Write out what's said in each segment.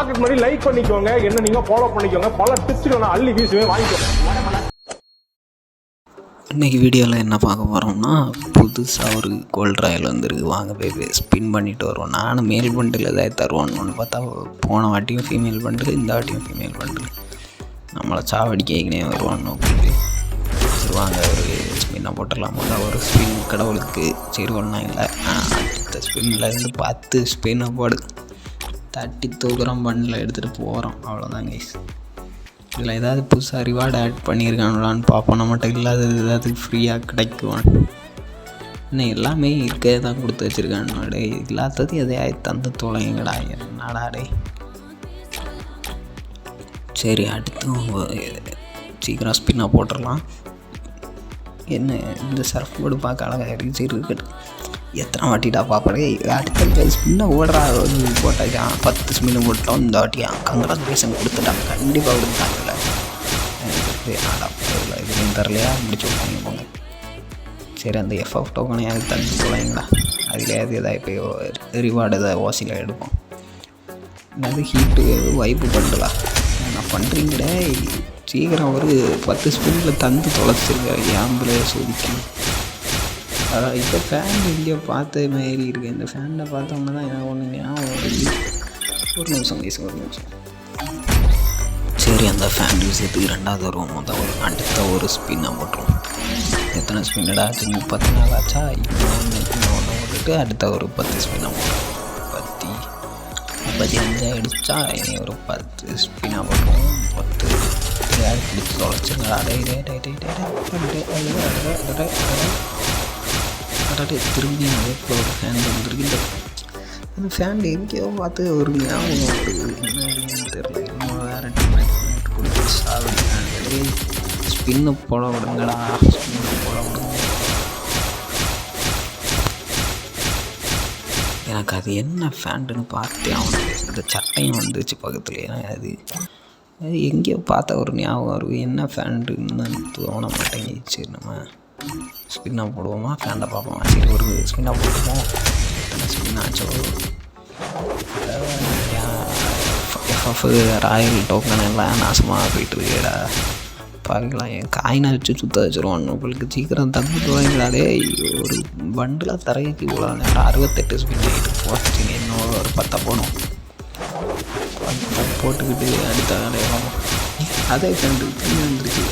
Like பண்ணிக்கோங்க. என்ன நீங்க ஃபாலோ பண்ணிக்கோங்க. பல டிப்ஸ்கள் நான் அள்ளி வீசுவேன். வாங்கிக்கோங்க. இன்றைக்கி வீடியோவில் என்ன பார்க்க போகிறோம்னா புதுசாக ஒரு கோல்ட் ராயல் வந்துருக்கு. வாங்க போய் ஸ்பின் பண்ணிட்டு வருவோம். நானும் மேல் பண்டில் ஏதாவது தருவான்னு பார்த்தா போன வாட்டியும் ஃபீமேல் பண்டில் இந்த வாட்டியும் ஃபீமேல் பண்டில் நம்மளை சாவடிக்கே வருவான்னு போயிட்டு சரி வாங்க ஒரு ஸ்பின்னை போட்டுடலாமா. ஒரு ஸ்பின் கடவுளுக்கு. சரி ஒன்றும் இல்லை. அடுத்த ஸ்பின்னில் இருந்து பத்து ஸ்பின்னை போடு. தட்டி தூக்குறோம் பண்ணில் எடுத்துகிட்டு போகிறோம் அவ்வளோதான் கைஸ் இதில் ஏதாவது புதுசாக ரிவார்டு ஆட் பண்ணியிருக்காங்களான்னு பார்ப்போம். நம்மகிட்ட இல்லாதது ஏதாவது ஃப்ரீயாக கிடைக்கும் இன்னும் எல்லாமே இருக்கே தான் கொடுத்து வச்சுருக்காங்க. டே இல்லாதது எதையாவது தந்து தொலைங்கடா என்னடா டே சரி அடுத்து சீக்கிரம் ஸ்பின்னாக போட்டுடலாம் என்ன இந்த சர்ஃப் போர்டு பார்க்க அழகாக இருக்கு. சரி இருக்கட்டும். எத்தனை வாட்டிடா பாப்பாடே அடுத்த ஸ்பின்னை ஓடுறா. போட்டாச்சா பத்து ஸ்பின்னு போட்டோம் இந்த வாட்டியா? கங்க்ராச்சுலேஷன் கொடுத்துட்டாங்க கண்டிப்பாக கொடுத்தாங்கல்ல எதுவும் தரலையா? முடிச்சு விட்டாங்க போங்க. சரி அந்த எஃப்எஃப் டோக்கனையாவது தந்து போலாங்களா அதுலேயாவது எதாவது இப்போ ரிவார்டு எதாவது ஓசியில் எடுப்போம். என்னது ஹீட்டு வைப்பு பண்ணலாம் என்ன பண்ணுறீங்கடே சீக்கிரம் ஒரு பத்து ஸ்பின்னில் தந்து தொலைச்சிருக்காரு ஆம்பளை சொதுக்கி அதான் இப்போ ஃபேன் இங்கே பார்த்த மாரி இருக்குது இந்த ஃபேனில் பார்த்தோம்னா தான் எனக்கு ஒன்று ஞாபகம் வருது ஒரு நிமிஷம் வயசு ஒரு நிமிஷம் சரி அந்த ஃபேன் விஷயத்துக்கு ரெண்டாவது வருவோம் அந்த ஒரு அடுத்த ஒரு ஸ்பின்னை போட்டுருவோம் எத்தனை ஸ்பின்னடா ஆச்சு முப்பத்தி நாலு ஆச்சா இன்னொன்று ஒன்று போட்டுட்டு அடுத்த ஒரு பத்து ஸ்பின்னை போட்டுருவோம் பத்தி முப்பத்தி அஞ்சா அடிச்சா இனி ஒரு பத்து ஸ்பின்னாக போட்டுருவோம் பத்து பிடிச்சி தொலைச்சிருங்களா டே டே டே டே டே டே திரும்பி போல் ஒரு ஃபேன் வந்துருக்கு இந்த அந்த ஃபேன் எங்கேயோ பார்த்து ஒரு ஞாபகம் வருது. என்னன்னு தெரியல. இன்னும் வேறு கொடுத்து ஸ்பின்னு போட விடுங்கடா. ஸ்பின்னு போட விடுங்க. எனக்கு அது என்ன ஃபேண்டுன்னு பார்த்து அவனுக்கு அந்த சட்டையும் வந்துச்சு பக்கத்துலேயே. அது அது எங்கேயோ பார்த்த ஒரு ஞாபகம் இருக்கும் என்ன ஃபேண்டுன்னு தோண மாட்டேங்குது. சரி நம்ம ஸ்பின்னாக போடுவோமா? ஃபேண்டை பார்ப்போமா? சரி ஒரு ஸ்பின்னாக போட்டுப்போம் எத்தனை ஸ்பின் ஆச்சோ எஃப்எஃப் ராயல் டோக்கன் எல்லாம் நாசமாக போயிட்டுருக்கேடா பார்க்கலாம் என் காயினை வச்சு சுத்த வச்சுருவான். உங்களுக்கு சீக்கிரம் தப்பு துவங்கினாலே ஒரு பண்டில் தரைக்கு இவ்வளோ நேரம் அறுபத்தெட்டு ஸ்பின் ஆகிட்டு போச்சுங்க இன்னும் ஒரு பத்தை போகணும் போட்டுக்கிட்டு அடுத்த வேலையை அதே ஃப்ரெண்டு வந்துருச்சு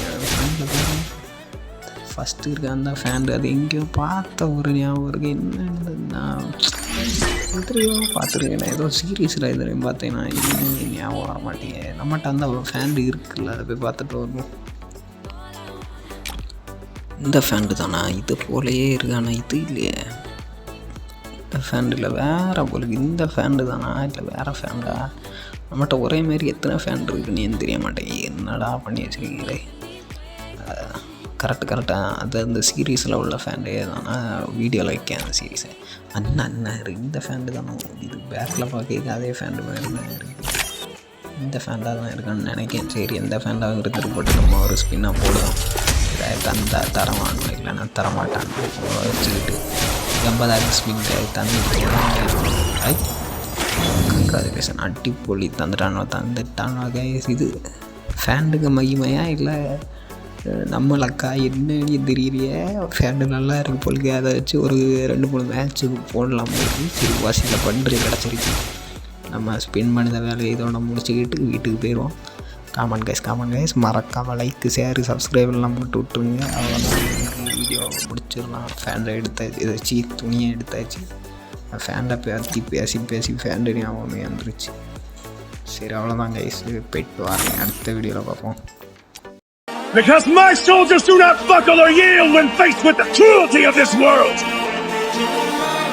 ஃபஸ்ட்டு இருக்க அந்த ஃபேண்டு அது எங்கேயோ பார்த்த ஒரு ஞாபகம் இருக்குது என்ன நான் எத்தனையோ பார்த்துருக்கேன் ஏதோ சீரியஸில் எதுலையும் பார்த்தேன்னா இன்னும் ஞாபகம் வர மாட்டேங்க நம்மகிட்ட அந்த ஃபேண்டு இருக்குல்ல அதை போய் பார்த்துட்டு வருவோம். இந்த ஃபேண்டு தானா? இது போலயே இருக்கானா? இது இல்லையே. இந்த ஃபேண்டு இல்லை வேறு போல இந்த ஃபேண்டு தானா? இல்லை வேறு ஃபேண்டா நம்மகிட்ட ஒரே மாரி எத்தனை ஃபேன் இருக்குன்னு எனக்கு தெரிய மாட்டேங்குது? என்னடா பண்ணி வச்சுருக்கீங்களே? கரெக்டு கரெக்டாக அது அந்த சீரீஸில் உள்ள ஃபேண்டே தான். வீடியோவில் வைக்கேன் அந்த சீரீஸை அண்ணா அண்ணன் இந்த ஃபேண்டு தானே. இது பேக்கில் பார்க்க அதே ஃபேண்டு மாதிரி தான் இருக்குது இந்த ஃபேண்டாக தான் இருக்கான்னு நினைக்கிறேன் சரி எந்த ஃபேண்டாக இருக்கிறது போட்டு நம்ம ஒரு ஸ்பின்னாக போடுவோம். ஏதாவது தந்தா தரமானோ இல்லைன்னா தரமாட்டான்னு வச்சுக்கிட்டு எண்பதாயிரம் ஸ்பின் தந்துட்டு ஐ கங்க்ராச்சுலேஷன் அடிப்பொலி தந்துட்டானோ தந்துட்டானோ கைஸ் இது ஃபேண்டுக்கு மகிமையா இல்லை நம்மளக்கா என்னன்னு தெரியலையே ஃபேண்டு நல்லா இருக்கு போலுக்கு அதை வச்சு ஒரு ரெண்டு மூணு மேட்ச்சுக்கு போடலாம் சரி வாசியில் பண்ணுறது கிடச்சிருச்சு. நம்ம ஸ்பெண்ட் பண்ணித வேலையை இதோட முடிச்சுக்கிட்டு வீட்டுக்கு போயிடுவோம். Come on guys come on guys மறக்காமல் லைக்கு ஷேரு சப்ஸ்கிரைபர்லாம் போட்டு விட்ருங்க அவ்வளோதான் வீடியோ முடிச்சிடலாம். ஃபேண்டை எடுத்தாச்சு. இதை வச்சு துணியை எடுத்தாச்சு. ஃபேண்டை பற்றி பேசி பேசி ஃபேண்டு ஞாபகமே வந்துருச்சு. சரி அவ்வளோதான் கைஸ் போயிட்டு வரேன் அடுத்த வீடியோவில் பார்ப்போம். Because my soldiers do not buckle or yield when faced with the cruelty of this world.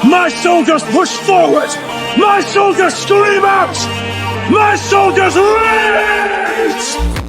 My soldiers push forward. My soldiers scream out. My soldiers rage!